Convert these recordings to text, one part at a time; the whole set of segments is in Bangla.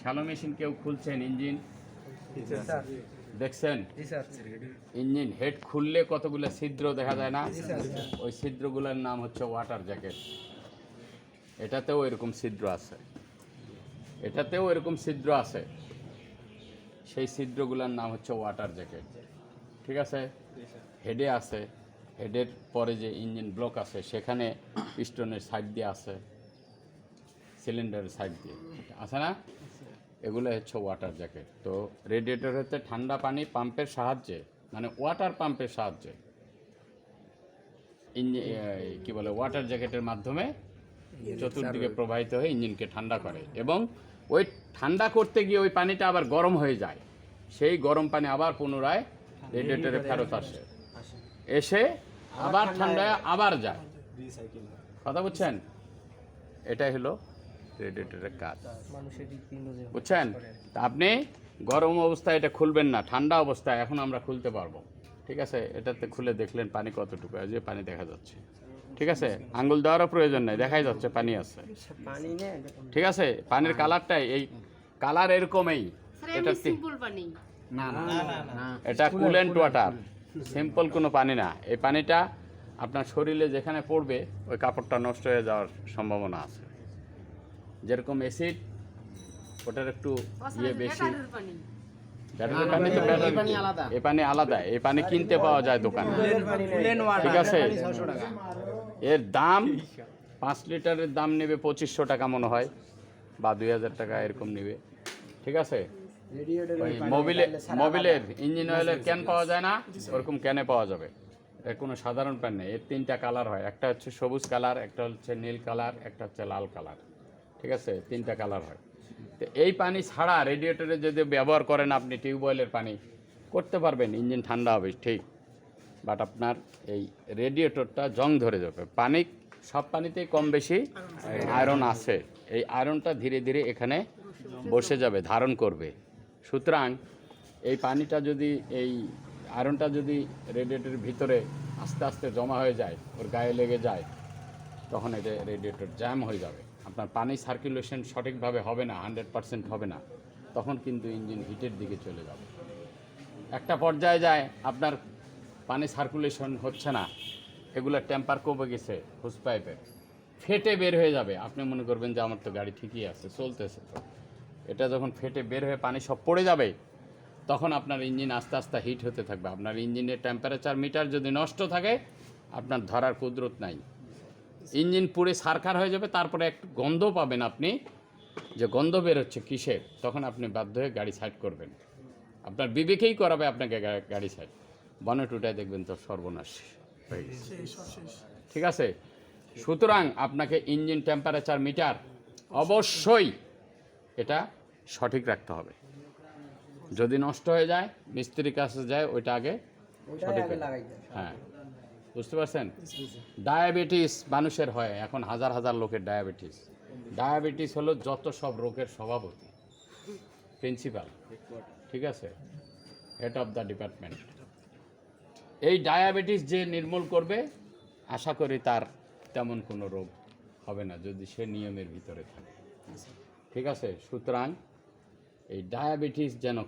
শ্যালো মেশিন কেউ খুলছেন ইঞ্জিন? দেখছেন? ইঞ্জিন হেড খুললে কতগুলো ছিদ্র দেখা যায় না? ওই ছিদ্রগুলোর নাম হচ্ছে ওয়াটার জ্যাকেট। এটাতেও এরকম ছিদ্র আছে। এটাতেও এরকম ছিদ্র আছে। সেই ছিদ্রগুলোর নাম হচ্ছে ওয়াটার জ্যাকেট। ঠিক আছে? হেডে আছে। হেডের পরে যে ইঞ্জিন ব্লক আছে সেখানে পিস্টনের সাইড দিয়ে আছে। সিলিন্ডারের সাইড দিয়ে। আছে না? এগুলো হচ্ছে ওয়াটার জ্যাকেট তো রেডিয়েটর হচ্ছে ঠান্ডা পানি পাম্পের সাহায্যে মানে ওয়াটার পাম্পের সাহায্যে। ইঞ্জিন কি বলে ওয়াটার জ্যাকেটের মাধ্যমে চতুর্দিকে প্রবাহিত হয়ে ইঞ্জিনকে ঠান্ডা করে এবং ওই ঠান্ডা করতে গিয়ে ওই পানিটা আবার গরম হয়ে যায়। সেই গরম পানি আবার পুনরায় রেডিয়েটরে ফেরত আসে। এসে আবার ঠান্ডায় আবার যায়। কথা বুঝছেন? এটাই হলো রেডিয়েটরের কাজ। মানুষের হৃৎপিণ্ড যে বুঝছেন? তা আপনি গরম অবস্থায় এটা খুলবেন না ঠান্ডা অবস্থায় এখন আমরা খুলতে পারব। ঠিক আছে? এটাতে খুলে দেখলেন পানি কতটুকু আছে যে পানি দেখা যাচ্ছে। ঠিক আছে? আঙ্গুল দেওয়ারও প্রয়োজন নেই দেখাই যাচ্ছে পানি আছে। ঠিক আছে? পানির কালারটাই এই কালার এরকমই। এটা এটা কুলেন্ট ওয়াটার সিম্পল কোনো পানি না। এই পানিটা আপনার শরীরে যেখানে পড়বে ওই কাপড়টা নষ্ট হয়ে যাওয়ার সম্ভাবনা আছে। যেরকম অ্যাসিড ওটার একটু ইয়ে বেশি। ব্যাটারির পানি। আলাদা। এই পানি আলাদা এই পানি কিনতে পাওয়া যায় দোকানে। ঠিক আছে। এর দাম পাঁচ লিটারের দাম নেবে পঁচিশশো টাকা মনে হয় বা দুই হাজার টাকা এরকম নেবে। ঠিক আছে? ওই মোবিলে মোবিলের ইঞ্জিন অয়েলের ক্যান পাওয়া যায় না ওরকম ক্যানে পাওয়া যাবে। এর কোনো সাধারণ প্যান নেই। এর তিনটা কালার হয়। একটা হচ্ছে সবুজ কালার একটা হচ্ছে নীল কালার একটা হচ্ছে লাল কালার। ঠিক আছে, তিনটা কালার হয়। তো এই পানি ছাড়া রেডিয়েটরে যদি ব্যবহার করেন আপনি টিউবওয়েলের পানি, করতে পারবেন, ইঞ্জিন ঠান্ডা হবে, ঠিক। বাট আপনার এই রেডিয়েটরটা জং ধরে যাবে। পানি, সব পানিতেই কম বেশি আয়রন আছে। এই আয়রনটা ধীরে ধীরে এখানে বসে যাবে, ধারণ করবে। সুতরাং এই পানিটা যদি, এই আয়রনটা যদি রেডিয়েটরের ভিতরে আস্তে আস্তে জমা হয়ে যায়, ওর গায়ে লেগে যায়, তখন এটা রেডিয়েটর জ্যাম হয়ে যাবে। আপনার পানি সার্কুলেশন সঠিকভাবে হবে না হান্ড্রেড পারসেন্ট হবে না, তখন কিন্তু ইঞ্জিন হিটের দিকে চলে যাবে। একটা পর্যায়ে যায়, আপনার পানি সার্কুলেশন হচ্ছে না, এগুলো টেম্পার কমে গেছে হুস পাইপের ফেটে বের হয়ে যাবে, আপনি মনে করবেন যে আমার তো গাড়ি ঠিকই আছে, চলতেছে তো। এটা যখন ফেটে বের হয়ে পানি সব পড়ে যাবে, তখন আপনার ইঞ্জিন আস্তে আস্তে হিট হতে থাকবে। আপনার ইঞ্জিনের টেম্পারেচার মিটার যদি নষ্ট থাকে, আপনার ধরার কুদরত নাই। ইঞ্জিন পুড়ে সারখার হয়ে যাবে তারপরে এক গন্ধ পাবেন আপনি। যে গন্ধ বের হচ্ছে কিসের তখন আপনি বাধ্য হয়ে গাড়ি সাইড করবেন। আপনার বিবেকেই করাবে আপনাকে গাড়ি সাইড। বনে টুটায় দেখবেন তো সর্বনাশ হয়ে গেছে। ঠিক আছে? সুতরাং আপনাকে ইঞ্জিন টেম্পারেচার মিটার অবশ্যই এটা সঠিক রাখতে হবে। যদি নষ্ট হয়ে যায় মিস্ত্রির কাছে যায় ওইটা আগে সঠিক হ্যাঁ। বুঝতে পারছেন? ডায়াবেটিস মানুষের হয় এখন হাজার হাজার লোকের ডায়াবেটিস। ডায়াবেটিস হলো যত সব রোগের সভাপতি প্রিন্সিপাল ঠিক আছে? হেড অফ দ্য ডিপার্টমেন্ট এই ডায়াবেটিস যে নির্মূল করবে আশা করি তার তেমন কোনো রোগ হবে না যদি সে নিয়মের ভিতরে থাকে। ঠিক আছে? সুতরাং এই ডায়াবেটিস যেন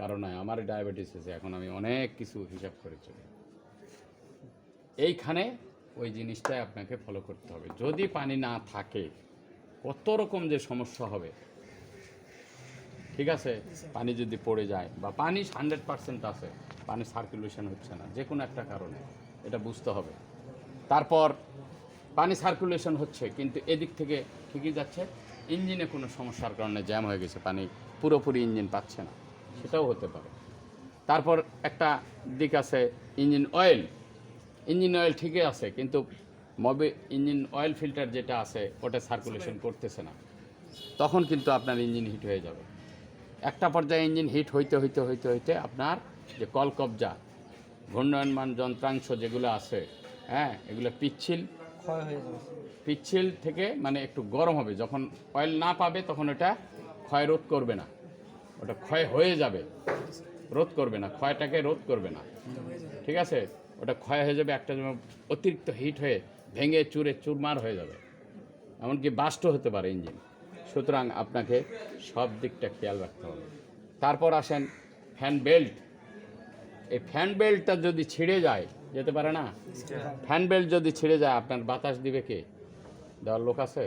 কারণ আমার ডায়াবেটিস আছে এখন আমি অনেক কিছু হিসাব করে চলি। এইখানে ওই জিনিসটাই আপনাকে ফলো করতে হবে। যদি পানি না থাকে কত রকম যে সমস্যা হবে। ঠিক আছে? পানি যদি পড়ে যায় বা পানি হান্ড্রেড পার্সেন্ট আছে পানি সার্কুলেশন হচ্ছে না যে কোনো একটা কারণে এটা বুঝতে হবে। তারপর পানি সার্কুলেশন হচ্ছে কিন্তু এদিক থেকে ঠিকই যাচ্ছে ইঞ্জিনে কোনো সমস্যার কারণে জ্যাম হয়ে গেছে পানি পুরোপুরি ইঞ্জিন পাচ্ছে না সেটাও হতে পারে। তারপর একটা দিক আছে ইঞ্জিন অয়েল ইঞ্জিন অয়েল ঠিকই আছে কিন্তু মবে ইঞ্জিন অয়েল ফিল্টার যেটা আছে ওটা সার্কুলেশন করতেছে না। তখন কিন্তু আপনার ইঞ্জিন হিট হয়ে যাবে। একটা পর্যায়ে ইঞ্জিন হিট হইতে হইতে হইতে হইতে আপনার যে কল কবজা ঘূর্ণয়নমান যন্ত্রাংশ যেগুলো আছে হ্যাঁ এগুলো পিচ্ছিল পিচ্ছিল থেকে মানে একটু গরম হবে। যখন অয়েল না পাবে তখন ওটা ক্ষয় রোধ করবে না। ওটা ক্ষয় হয়ে যাবে। রোধ করবে না ক্ষয়টাকে রোধ করবে না। ঠিক আছে? ওটা ক্ষয় হয়ে যাবে, একটা যেমন অতিরিক্ত হিট হয়ে ভেঙে চুরে চুরমার হয়ে যাবে। এমনকি বাস্ট হতে পারে ইঞ্জিন সুতরাং আপনাকে সব দিকটা খেয়াল রাখতে হবে। তারপর আসেন ফ্যান বেল্ট এই ফ্যান বেল্টটা যদি ছিঁড়ে যায়, যেতে পারে না? ফ্যান বেল্ট যদি ছিঁড়ে যায়, আপনার বাতাস দিবে কে? দেওয়ার লোক আছে?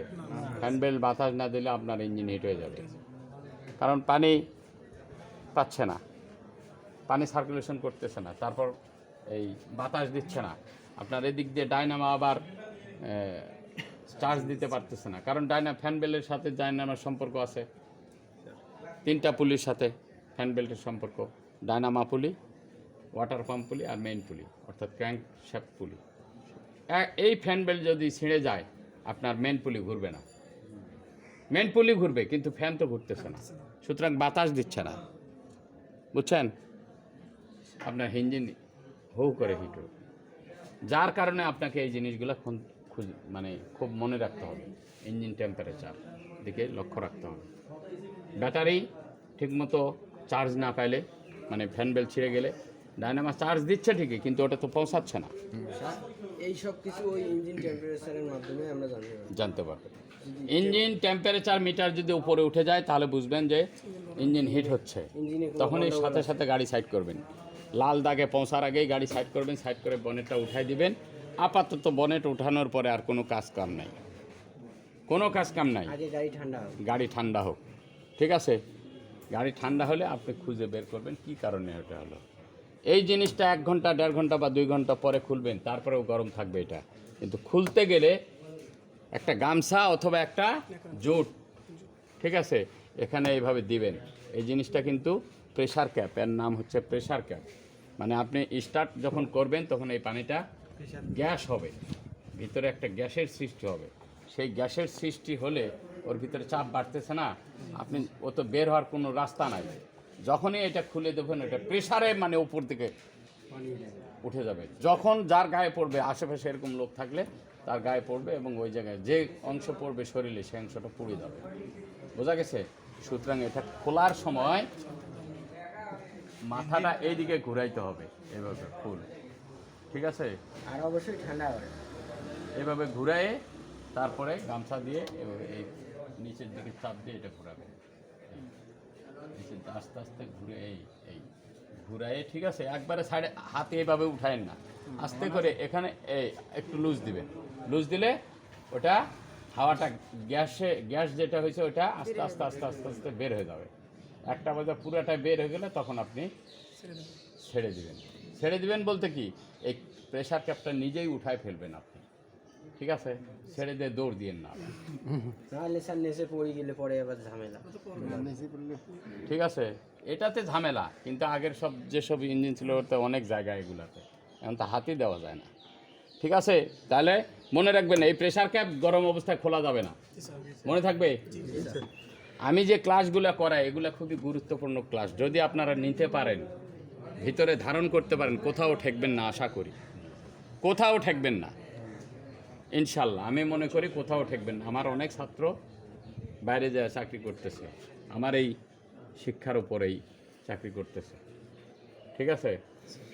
ফ্যান বেল্ট বাতাস না দিলে আপনার ইঞ্জিন হিট হয়ে যাবে। কারণ পানি পাচ্ছে না। পানি সার্কুলেশন করতেছে না। তারপর এই বাতাস দিচ্ছে না। আপনার এদিক দিয়ে ডায়নামা আবার চার্জ দিতে পারতেছে না। কারণ ডায়না ফ্যান বেল্টের সাথে ডায়নামার সম্পর্ক আছে। তিনটা পুলির সাথে ফ্যান বেল্টের সম্পর্ক। ডায়নামা পুলি ওয়াটার পাম্প পুলি আর মেইন পুলি, অর্থাৎ ক্র্যাঙ্ক শ্যাফট পুলি এই ফ্যান বেল্ট যদি ছিঁড়ে যায়, আপনার মেন পুলি ঘুরবে না। মেন পুলি ঘুরবে, কিন্তু ফ্যান তো ঘুরতেছে না। সুতরাং বাতাস দিচ্ছে না। বুঝছেন? আপনার ইঞ্জিন হু করে হিট। যার কারণে আপনাকে এই জিনিসগুলো খুঁজ- মানে খুব মনে রাখতে হবে। ইঞ্জিন টেম্পারেচার দিকে লক্ষ্য রাখতে হবে। ব্যাটারি ঠিকমতো চার্জ না পাইলে মানে ফ্যান বেল ছিঁড়ে গেলে ডায়নামা চার্জ দিচ্ছে ঠিকই কিন্তু ওটা তো পৌঁছাচ্ছে না। এই সব কিছু ওই ইঞ্জিন টেম্পারেচারের মাধ্যমে আমরা জানতে পারি জানতে পারবেন ইঞ্জিন টেম্পারেচার মিটার যদি উপরে উঠে যায় তাহলে বুঝবেন যে ইঞ্জিন হিট হচ্ছে। তখনই সাথে সাথে গাড়ি সাইড করবেন। লাল দাগে পৌঁছার আগেই গাড়ি সাইড করবেন সাইড করে বনেটটা উঠাই দিবেন। আপাতত বনেট উঠানোর পরে আর কোনো কাজ কাম নাই। কোনো কাজ কাম নাই। গাড়ি ঠান্ডা হবে গাড়ি ঠান্ডা হোক। ঠিক আছে? গাড়ি ঠান্ডা হলে আপনি খুঁজে বের করবেন কি কারণে এটা হলো। এই জিনিসটা এক ঘণ্টা দেড় ঘণ্টা বা দুই ঘণ্টা পরে খুলবেন তারপরেও গরম থাকবে এটা। কিন্তু খুলতে গেলে একটা গামছা অথবা একটা জুট ঠিক আছে? এখানে এইভাবে দিবেন। এই জিনিসটা কিন্তু প্রেশার ক্যাপ এর নাম হচ্ছে প্রেশার ক্যাপ মানে আপনি স্টার্ট যখন করবেন তখন এই পানিটা গ্যাস হবে। ভিতরে একটা গ্যাসের সৃষ্টি হবে। সেই গ্যাসের সৃষ্টি হলে ওর ভিতরে চাপ বাড়তেছে না। আপনি ও তো বের হওয়ার কোনো রাস্তা নাই। যখনই এটা খুলে দেবেন এটা প্রেশারে মানে উপর দিকে উঠে যাবে। যখন যার গায়ে পড়বে আশেপাশে এরকম লোক থাকলে তার গায়ে পড়বে এবং ওই জায়গায় যে অংশ পড়বে শরীরে সেই অংশটা পুড়ে যাবে। বোঝা গেছে? সুতরাং এটা খোলার সময় মাথাটা এইদিকে ঘুরাইতে হবে এভাবে ফুল। ঠিক আছে? আর অবশ্যই ঠান্ডা হবে। এভাবে ঘুরায়ে তারপরে গামছা দিয়ে এভাবে এই নিচের দিকে চাপ দিয়ে এটা ঘুরাবে। নিচের আস্তে আস্তে ঘুরে এই এই ঘুরায়ে ঠিক আছে? একবারে সাইডে হাতে এভাবে উঠায়েন না। আস্তে করে এখানে এই একটু লুজ দিবেন। লুজ দিলে ওটা হাওয়াটা গ্যাসে গ্যাস যেটা হয়েছে ওটা আস্তে আস্তে আস্তে আস্তে আস্তে বের হয়ে যাবে। একটা বাজে পুরোটা বের হয়ে গেলে তখন আপনি ছেড়ে দিবেন। ছেড়ে দিবেন। বলতে কি? এই প্রেশার ক্যাপটা নিজেই উঠায় ফেলবেন আপনি। ঠিক আছে? ছেড়ে দিয়ে দৌড় দিয়েন না নাহলে স্যার নেচে পড়ে গেলে পরে আবার ঝামেলা। ঠিক আছে? এটাতে ঝামেলা কিন্তু আগের সব যেসব ইঞ্জিন ছিল ওতে অনেক জায়গা এগুলাতে। এখন তো হাতই দেওয়া যায় না। ঠিক আছে? তাহলে মনে রাখবেন এই প্রেশার ক্যাপ গরম অবস্থায় খোলা যাবে না। মনে থাকবে? আমি যে ক্লাসগুলো করাই, এগুলো খুবই গুরুত্বপূর্ণ ক্লাস। যদি আপনারা নিতে পারেন, ভিতরে ধারণ করতে পারেন, কোথাও ঠেকবেন না, আশা করি। কোথাও ঠেকবেন না। ইনশাল্লাহ, আমি মনে করি কোথাও ঠেকবেন না। আমার অনেক ছাত্র বাইরে যায় চাকরি করতেছে। আমার এই শিক্ষার উপরেই চাকরি করতেছে। ঠিক আছে?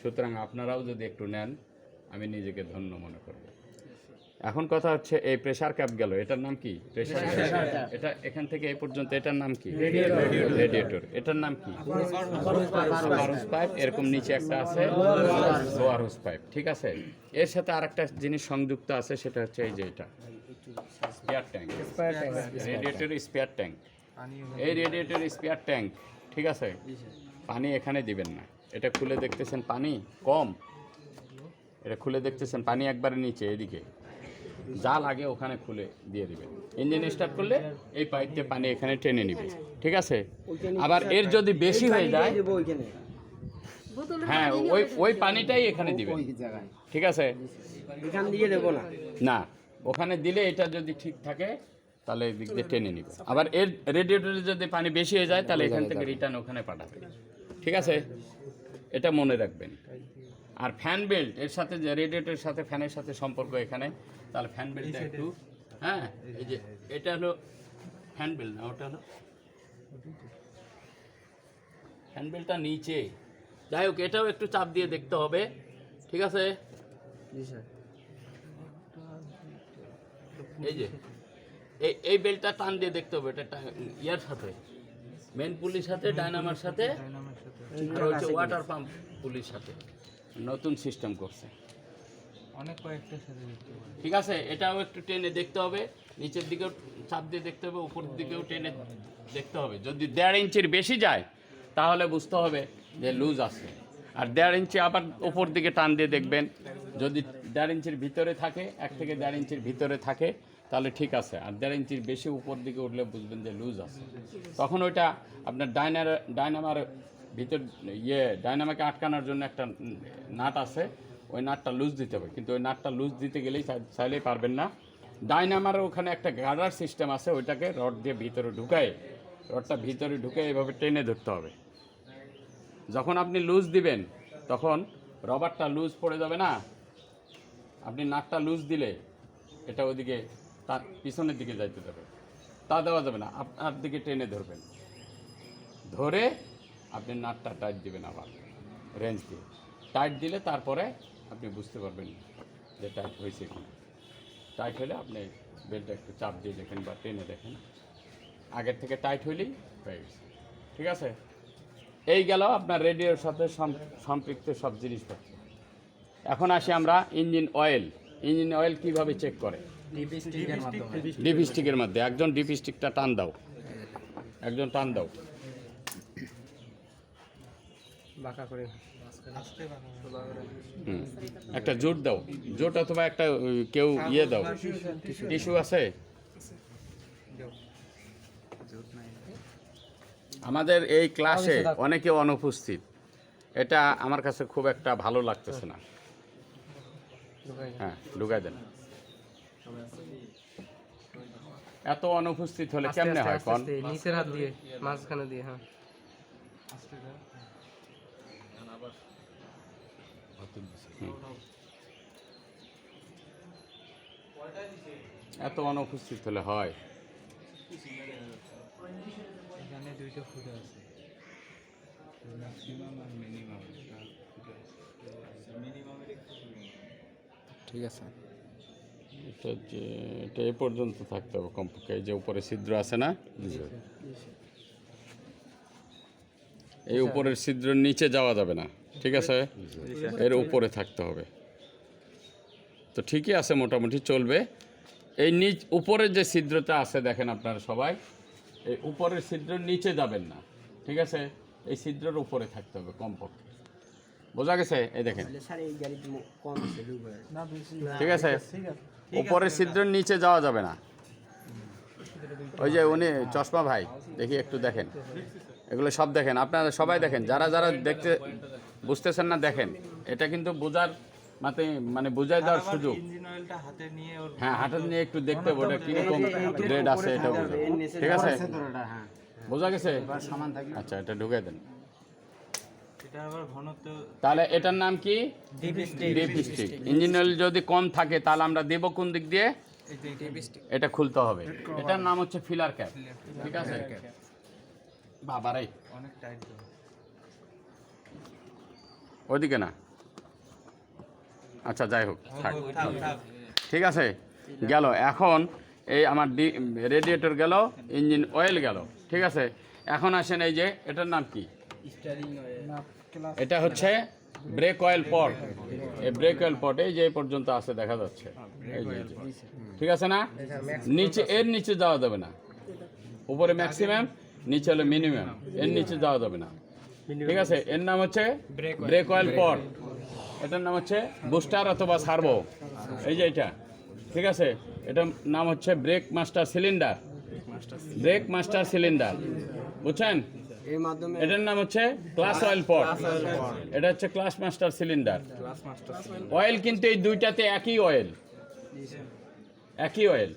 সুতরাং আপনারাও যদি একটু নেন, আমি নিজেকে ধন্য মনে করব। এখন কথা হচ্ছে এই প্রেসার ক্যাপ গেল এটার নাম কি? প্রেসার এটা এখান থেকে এই পর্যন্ত এটার নাম কি? রেডিয়েটর এটার নাম কি? পাইপ এরকম নিচে একটা আছে লোয়ার হোস পাইপ ঠিক আছে? এর সাথে আরেকটা জিনিস সংযুক্ত আছে সেটা হচ্ছে এই যে এটা। Spare tank radiator spare tank এই রেডিয়েটর স্পেয়ার ট্যাঙ্ক ঠিক আছে? পানি এখানে দিবেন না। এটা খুলে দেখতেছেন পানি? কম। এটা খুলে দেখতেছেন পানি একবারে নিচে এদিকে। যা লাগে ওখানে খুলে দিয়ে দিবেন ইঞ্জিন স্টার্ট করলে এই পাইপ দিয়ে পানি এখানে টেনে নিবে। ঠিক আছে? আবার এর যদি বেশি হয়ে যায় হ্যাঁ ওই ওই পানিটাই এখানে দিবে। ঠিক আছে? এখান দিয়ে দেবো না। না ওখানে দিলে এটা যদি ঠিক থাকে তাহলে এই দিক দিয়ে টেনে নিবে। আবার এর রেডিয়েটরে যদি পানি বেশি হয়ে যায় তাহলে এখান থেকে রিটার্ন ওখানে পাঠাবে। ঠিক আছে? এটা মনে রাখবেন। আর ফ্যান বেল্ট এর সাথে যে রেডিয়েটরের সাথে ফ্যানের সাথে সম্পর্ক এখানে তাহলে ফ্যান বেল্টটা একটু হ্যাঁ এই যে এটা হলো ফ্যান বেল্ট না ওটা হলো ফ্যান বেল্টটা নিচে। যাই হোক এটাও একটু চাপ দিয়ে দেখতে হবে ঠিক আছে? জি স্যার। এই যে এই এই বেল্টটা টান দিয়ে দেখতে হবে এটা ইয়ার সাথে মেন পুলির সাথে ডায়নামার সাথে আর ওয়াটার পাম্প পুলির সাথে। নতুন সিস্টেম করছে। অনেক পারি ঠিক আছে এটাও একটু টেনে দেখতে হবে। নিচের দিকেও চাপ দিয়ে দেখতে হবে উপরের দিকেও টেনে দেখতে হবে। যদি দেড় ইঞ্চির বেশি যায় তাহলে বুঝতে হবে যে লুজ আছে। আর দেড় ইঞ্চি আবার উপর দিকে টান দিয়ে দেখবেন যদি দেড় ইঞ্চির ভিতরে থাকে এক থেকে দেড় ইঞ্চির ভিতরে থাকে তাহলে ঠিক আছে। আর দেড় ইঞ্চির বেশি উপর দিকে উঠলে বুঝবেন যে লুজ আছে। তখন ওইটা আপনার ডাইনার ডাইনামার ভিতর ইয়ে ডাইনামাকে আটকানোর জন্য একটা নাট আছে, ওই নাটটা লুজ দিতে হবে। কিন্তু ওই নাটটা লুজ দিতে গেলেই চাইলেই পারবেন না। ডাইনামার ওখানে একটা গার্ডার সিস্টেম আছে, ওইটাকে রড দিয়ে ভিতরে ঢুকায়, রডটা ভিতরে ঢুকে এভাবে টেনে ধরতে হবে। যখন আপনি লুজ দিবেন, তখন রবারটা লুজ পড়ে যাবে না। আপনি নাটটা লুজ দিলে এটা ওইদিকে তার পিছনের দিকে যাইতে দেবে। তা দেওয়া যাবে না আপনার দিকে টেনে ধরবেন। ধরে আপনি নাটটা টাইট দিবেন আবার রেঞ্জ দিয়ে। টাইট দিলে তারপরে আপনি বুঝতে পারবেন যে টাইট হয়েছে কিনা টাইট হলে আপনি বেলটা একটু চাপ দিয়ে দেখেন বা টেনে দেখেন। আগের থেকে টাইট হইলেই হয়ে গেছে। ঠিক আছে? এই গেল আপনার রেডিওর সাথে সম্পৃক্ত সব জিনিসপত্র। এখন আসি আমরা ইঞ্জিন অয়েল ইঞ্জিন অয়েল কীভাবে চেক করে? লিপস্টিকের মাধ্যমে। ডিপিস্টিকের মধ্যে একজন ডিপিস্টিকটা টান দাও। একজন টান দাও। বাঁকা করে। একটা জোট দাও। জোট অথবা একটা কেউ ইয়ে দাও। টিস্যু আছে? আমাদের এই ক্লাসে অনেকে অনুপস্থিত। এটা আমার কাছে খুব একটা ভালো লাগতেছে না। হ্যাঁ ঢুকাই দেন। এত অনুপস্থিত হলে কেমনে হয় কন? নিচের হাত দিয়ে মাঝখানে দিয়ে হ্যাঁ। এত অনুপস্থিত হলে হয়। এখানে দুইটা ফুটে আছে। ঠিক আছে। এটা যে এটা এ পর্যন্ত থাকতে হবে কমপক্ষে। এই যে উপরে ছিদ্র আছে না? এই উপরের ছিদ্রের নিচে যাওয়া যাবে না। ঠিক আছে? এর উপরে থাকতে হবে। তো ঠিকই আছে মোটামুটি চলবে। এই নিচ উপরের যে ছিদ্রটা আছে দেখেন আপনারা সবাই এই উপরের ছিদ্র নিচে যাবেন না ঠিক আছে? এই ছিদ্রের উপরে থাকতে হবে কমপক্ষে। বোঝা গেছে? এই দেখেন। স্যার এই গাড়িতে মো- কম আছে দুবার ঠিক আছে? উপরের ছিদ্রের নিচে যাওয়া যাবে না। ওই যে উনি চশমা ভাই দেখি একটু দেখেন। এগুলো সব দেখেন। আপনারা সবাই দেখেন যারা যারা দেখতে বুঝতেছেন না দেখেন। এটা কিন্তু বোঝার মাতে মানে বোঝাই দেওয়ার সুযোগ। অয়েলটা হাতে নিয়ে হ্যাঁ একটু দেখতে হবে ওটা কীরকম গ্রেড আছে এটা ঠিক আছে? হ্যাঁ বোঝা গেছে? আচ্ছা এটা ঢুকে দেন। তাহলে এটার নাম কি? ডিপস্টিক ইঞ্জিন অয়েল যদি কম থাকে তাহলে আমরা দেব কোন দিক দিয়ে? এটা। খুলতে হবে। এটার নাম হচ্ছে ফিলার ক্যাপ ঠিক আছে? বাবারে। অনেক টাইট ওইদিকে না? আচ্ছা যাই হোক থাক। ঠিক আছে? গেল। এখন এই আমার ডি রেডিয়েটর গেল ইঞ্জিন অয়েল গেল। ঠিক আছে? এখন আসেন এই যে এটার নাম কি? এটা হচ্ছে ব্রেক অয়েল পট। এই ব্রেক অয়েল পট এই যে এই পর্যন্ত আছে দেখা যাচ্ছে। এই যে, এই যে। ঠিক আছে না? নিচে এর নিচে যাওয়া যাবে না। উপরে ম্যাক্সিমাম নিচে হলো মিনিমাম। এর নিচে যাওয়া যাবে না। ঠিক আছে এর নাম হচ্ছে ব্রেক অয়েল পট এটার নাম হচ্ছে বুস্টার অথবা সার্ভো এই যে এটা ঠিক আছে এটার নাম হচ্ছে brake master cylinder brake master cylinder বুঝছেন? এটার নাম হচ্ছে ক্লাস অয়েল পট এটা হচ্ছে ক্লাস মাস্টার সিলিন্ডার অয়েল কিন্তু এই দুইটাতে একই অয়েল একই অয়েল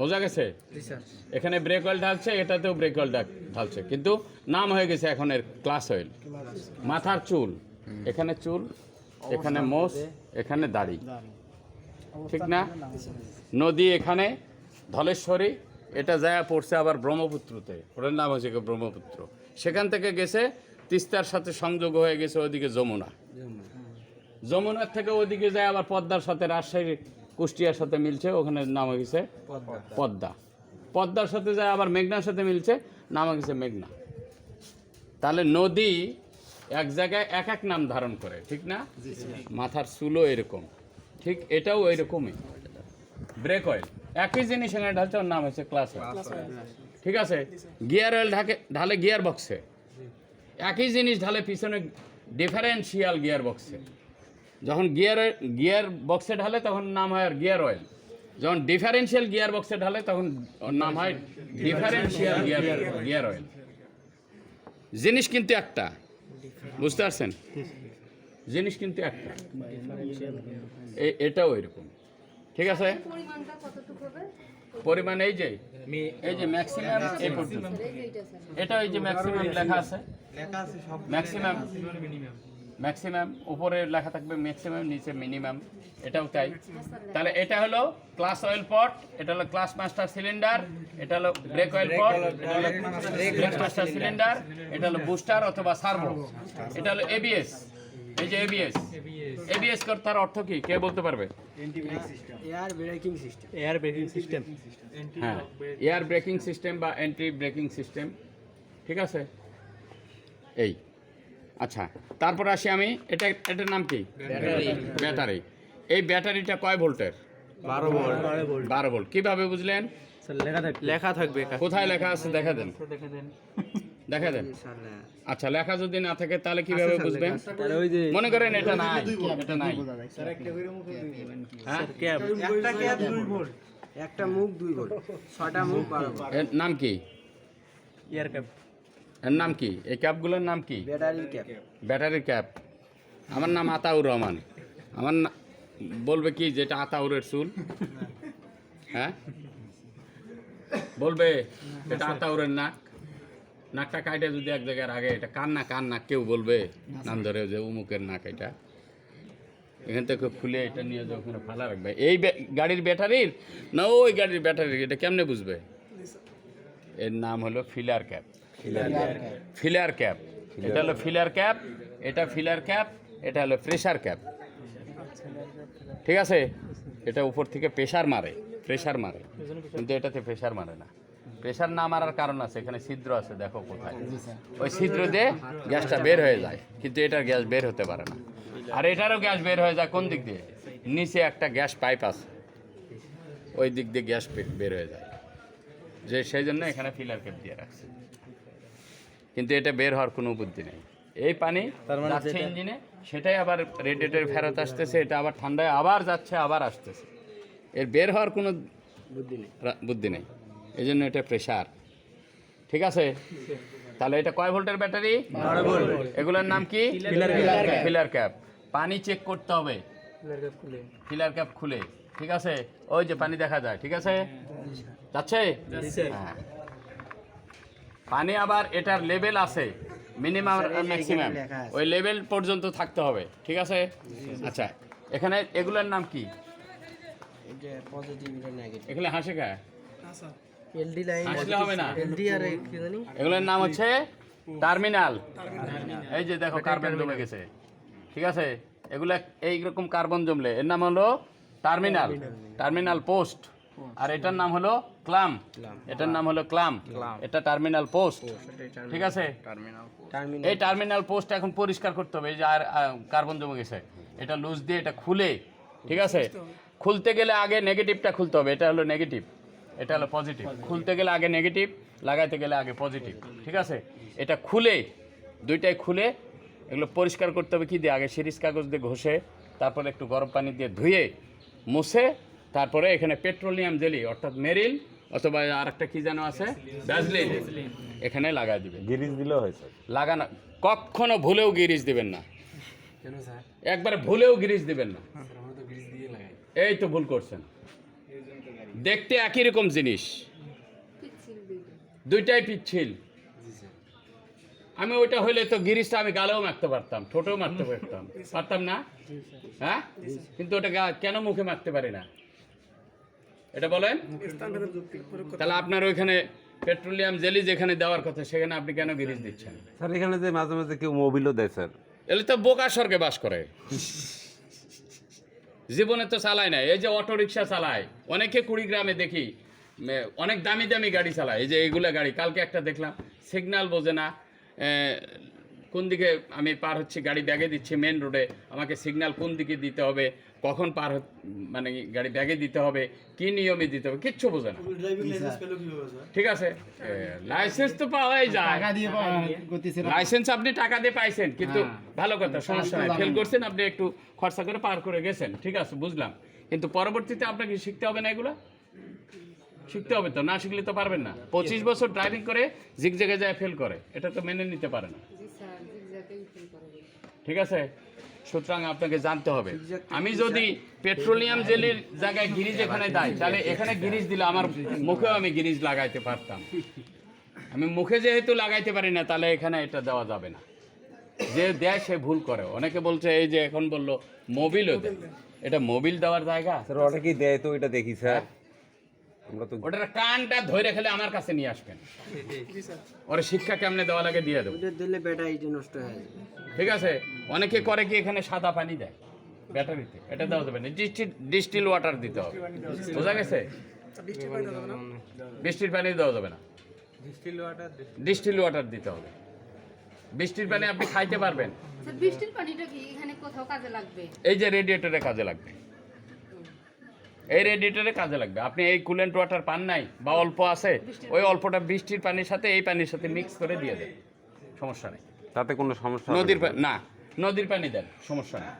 বোঝা গেছে? এখানে ব্রেক অয়েল ঢালছে এটাতেও ব্রেক অয়েল ঢালছে। কিন্তু নাম হয়ে গেছে এখন এর ক্লাস অয়েল মাথার চুল। এখানে চুল এখানে মোষ এখানে দাড়ি। ঠিক না? নদী এখানে ধলেশ্বরী এটা যায় পড়ছে আবার ব্রহ্মপুত্রতে। ওটার নাম হয়েছে ব্রহ্মপুত্র। সেখান থেকে গেছে তিস্তার সাথে সংযোগ হয়ে গেছে ওইদিকে যমুনা। যমুনার থেকে ওইদিকে যায় আবার পদ্মার সাথে রাজশাহী কুষ্টিয়ার সাথে মিলছে ওখানে নাম হয়ে গেছে পদ্মা। পদ্মার সাথে যায় আবার মেঘনার সাথে মিলছে নাম হয়েছে মেঘনা। তাহলে নদী এক জায়গায় এক এক নাম ধারণ করে ঠিক না? মাথার চুলও এরকম। ঠিক এটাও এরকমই। ব্রেক অয়েল একই জিনিস এখানে ঢালছে ওর নাম হচ্ছে ক্লাস অয়েল ঠিক আছে? গিয়ার অয়েল ঢাকে ঢালে গিয়ার বক্সে একই জিনিস ঢালে পিছনে ডিফারেন্সিয়াল গিয়ার বক্সে যখন গিয়ার গিয়ার বক্সে ঢালে তখন নাম হয় আর গিয়ার অয়েল। যখন ডিফারেন্সিয়াল গিয়ার বক্সে ঢালে তখন নাম হয় ডিফারেন্সিয়াল গিয়ার গিয়ার অয়েল। জিনিস কিন্তু একটা বুঝতে পারছেন? জিনিস কিন্তু একটা। এটাও এরকম। ঠিক আছে? পরিমাণটা কতটুকু হবে? পরিমাণ এই যে এই যে ম্যাক্সিমাম এই পর্যন্ত। এটা এই যে ম্যাক্সিমাম লেখা আছে। লেখা আছে সব। ম্যাক্সিমাম ম্যাক্সিমাম উপরে লেখা থাকবে ম্যাক্সিমাম নিচে মিনিমাম এটাও তাই। তাহলে এটা হলো ক্লাস অয়েল পট এটা হলো ক্লাস মাস্টার সিলিন্ডার এটা হলো ব্রেক অয়েল পট এটা হলো ব্রেক মাস্টার সিলিন্ডার এটা হলো বুস্টার অথবা সার্ভো এটা হলো এবিএস এই যে এবিএস এবিএস কর তার অর্থ কি? কে বলতে পারবে? Air braking system air braking system হ্যাঁ। এয়ার ব্রেকিং সিস্টেম বা অ্যান্টি ব্রেকিং সিস্টেম ঠিক আছে? এই। আচ্ছা তারপর আসি আমি এটা এটার নাম কি? ব্যাটারি। এই ব্যাটারিটা কয় ভোল্টের? বারো ভোল্ট। বারো ভোল্ট। কীভাবে বুঝলেন? লেখা থাকবে। কোথায় লেখা আছে দেখা দেন। দেখা দেন। আচ্ছা লেখা যদি না থাকে তাহলে কীভাবে বুঝবেন? ওই যে মনে করেন এটা নাই। এটা নাই। হ্যাঁ? একটা ক্যাব দুই ভোল্ট? একটা মুখ দুই ভোল্ট। ছটা মুখ নাম কি? ক্যাব এর নাম কি? এই ক্যাপগুলোর নাম কি? ব্যাটারি ক্যাপ ব্যাটারি ক্যাপ আমার নাম আতাউর রহমান। আমার বলবে কি যেটা আতাউরের চুল? হ্যাঁ? বলবে এটা আতাউরের নাক। নাকটা কাইটে যদি এক জায়গায় আগে এটা কার না কার নাক কেউ বলবে? নাম ধরে যে উমুকের নাক এটা। এখান থেকে খুলে এটা নিয়ে যাও ওখানে ফালা রাখবে। এই গাড়ির ব্যাটারির? না ওই গাড়ির ব্যাটারির। এটা কেমনে বুঝবে? এর নাম হলো ফিলার ক্যাপ ফিলার ক্যাপ এটা হলো ফিলার ক্যাপ এটা ফিলার ক্যাপ এটা হলো প্রেশার ক্যাপ ঠিক আছে? এটা উপর থেকে প্রেশার মারে প্রেশার মারে। কিন্তু এটাতে প্রেশার মারে না। প্রেশার না মারার কারণ আছে এখানে ছিদ্র আছে দেখো কোথায়। ওই ছিদ্র দিয়ে গ্যাসটা বের হয়ে যায় কিন্তু এটার গ্যাস বের হতে পারে না। আর এটারও গ্যাস বের হয়ে যায় কোন দিক দিয়ে? নিচে একটা গ্যাস পাইপ আছে ওই দিক দিয়ে গ্যাস বের হয়ে যায়। যে সেই জন্য এখানে ফিলার ক্যাপ দিয়ে রাখছে। কিন্তু এটা বের হওয়ার কোনো বুদ্ধি নেই। এই পানি মানে যাচ্ছে ইঞ্জিনে সেটাই আবার রেডিয়েটর ফেরত আসতেছে এটা আবার ঠান্ডায় আবার যাচ্ছে আবার আসতেছে। এর বের হওয়ার কোনো বুদ্ধি নেই। বুদ্ধি নেই। এই জন্য এটা প্রেশার ঠিক আছে? তাহলে এটা কয় ভোল্টের ব্যাটারি? এগুলোর নাম কি? Filler cap. পানি চেক করতে হবে। ফিলার ক্যাপ খুলে। ঠিক আছে? ওই যে পানি দেখা যায়। ঠিক আছে? যাচ্ছে। হ্যাঁ। পানি আবার এটার লেভেল আছে মিনিমাম আর ম্যাক্সিমাম ওই লেভেল পর্যন্ত থাকতে হবে ঠিক আছে? আচ্ছা এখানে এগুলোর নাম কি? এখানে হাসে খায় হবে না। এগুলোর নাম হচ্ছে টার্মিনাল এই যে দেখো কার্বন জমে গেছে ঠিক আছে? এগুলো এইরকম কার্বন জমলে এর নাম হলো টার্মিনাল টার্মিনাল পোস্ট আর এটার নাম হলো ক্লাম। এটার নাম হলো ক্লাম। এটা টার্মিনাল পোস্ট। ঠিক আছে? এই টার্মিনাল পোস্ট এখন পরিষ্কার করতে হবে। এই যে আর কার্বন জমে গেছে। এটা লুজ দিয়ে এটা খুলে ঠিক আছে? খুলতে গেলে আগে নেগেটিভটা খুলতে হবে। এটা হলো নেগেটিভ। এটা হলো পজিটিভ। খুলতে গেলে আগে নেগেটিভ লাগাইতে গেলে আগে পজিটিভ। ঠিক আছে? এটা খুলে দুইটাই খুলে এগুলো পরিষ্কার করতে হবে কি দিয়ে? আগে সিরিজ কাগজ দিয়ে ঘষে তারপরে একটু গরম পানি দিয়ে ধুয়ে মুছে তারপরে এখানে পেট্রোলিয়াম জেলি অর্থাৎ মেরিল অথবা আর একটা কি যেন আছে? এখানে লাগাই দিবে। গিরিজ দিলেও হয়েছে লাগানো কখনো ভুলেও গিরিজ দিবেন না। একবার ভুলেও গিরিজ দিবেন না। এই তো ভুল করছেন। দেখতে একই রকম জিনিস। দুইটাই পিচ্ছিল। আমি ওইটা হইলে তো গিরিজটা আমি গালেও মারতে পারতাম ঠোঁটেও মারতে পারতাম। পারতাম না? হ্যাঁ? কিন্তু ওটা গা- কেন মুখে মারতে পারি না? এটা বলেন। তাহলে আপনার ওইখানে পেট্রোলিয়াম জেলি যেখানে দেওয়ার কথা সেখানে আপনি কেন গিরিজ দিচ্ছেন? স্যার এখানে যে মাঝে মাঝে কেউ মোবিলও দেয় স্যার। এলে তো বোকা স্বর্গে বাস করে। জীবনে তো চালায় না। এই যে অটো রিক্সা চালায় অনেকে কুড়িগ্রামে দেখি অনেক দামি দামি গাড়ি চালায়। এই যে এইগুলা গাড়ি কালকে একটা দেখলাম সিগনাল বোঝে না। কোন দিকে আমি পার হচ্ছি গাড়ি ব্যাগে দিচ্ছি মেন রোডে আমাকে সিগন্যাল কোন দিকে দিতে হবে? কখন পার মানে গাড়ি ব্যাগে দিতে হবে কি নিয়মে দিতে হবে কিচ্ছু বোঝে না। ঠিক আছে। লাইসেন্স তো পাওয়াই যায়। লাইসেন্স আপনি টাকা দিয়ে পাইছেন কিন্তু ভালো কথা সমস্যা নাই। ফেল করছেন আপনি একটু খরচা করে পার করে গেছেন। ঠিক আছে বুঝলাম। কিন্তু পরবর্তীতে আপনাকে শিখতে হবে না এগুলা? শিখতে হবে তো না শিখলে তো পারবেন না। পঁচিশ বছর ড্রাইভিং করে জিগ জায়গায় যায় ফেল করে। এটা তো মেনে নিতে পারে না। ঠিক আছে? সুতরাং আপনাকে জানতে হবে। আমি যদি পেট্রোলিয়াম জেলির জায়গায় গিরিজ এখানে দেয় তাহলে এখানে গিরিজ দিলে আমার মুখেও আমি গিরিজ লাগাইতে পারতাম। আমি মুখে যেহেতু লাগাইতে পারি না তাহলে এখানে এটা দেওয়া যাবে না। যে দেয় সে ভুল করে। অনেকে বলছে এই যে এখন বলল মোবিলও দেয়। এটা মোবিল দেওয়ার জায়গা? স্যার ওটা কি দেয় তো এটা দেখি স্যার। আমরা তো ওটার কানটা ধরে খেলে আমার কাছে নিয়ে আসবেন। ওরা শিক্ষা কেমনে দেওয়া লাগে দিয়ে দেবো? দিলে ব্যাটারিটি নষ্ট হয়ে যাবে। ঠিক আছে? অনেকে করে কি এখানে সাদা পানি দেয়? ব্যাটারিতে। এটা দেওয়া যাবে না। ডিস্টিল ওয়াটার দিতে হবে। বোঝা গেছে? বৃষ্টির পানি দেওয়া যাবে না। ডিস্টিল ওয়াটার ডিস্টিল ওয়াটার দিতে হবে। বৃষ্টির পানি আপনি খাইতে পারবেন। বৃষ্টির পানিটা কি এখানে কোথাও কাজে লাগবে? এই যে রেডিয়েটরে কাজে লাগবে। এই রেডিয়েটারে কাজে লাগবে। আপনি এই কুলেন্ট ওয়াটার পান নাই বা অল্প আছে ওই অল্পটা বৃষ্টির পানির সাথে এই পানির সাথে মিক্স করে দিয়ে দেন। সমস্যা নেই। তাতে কোনো সমস্যা নদীর না। নদীর পানি দেন সমস্যা নেই।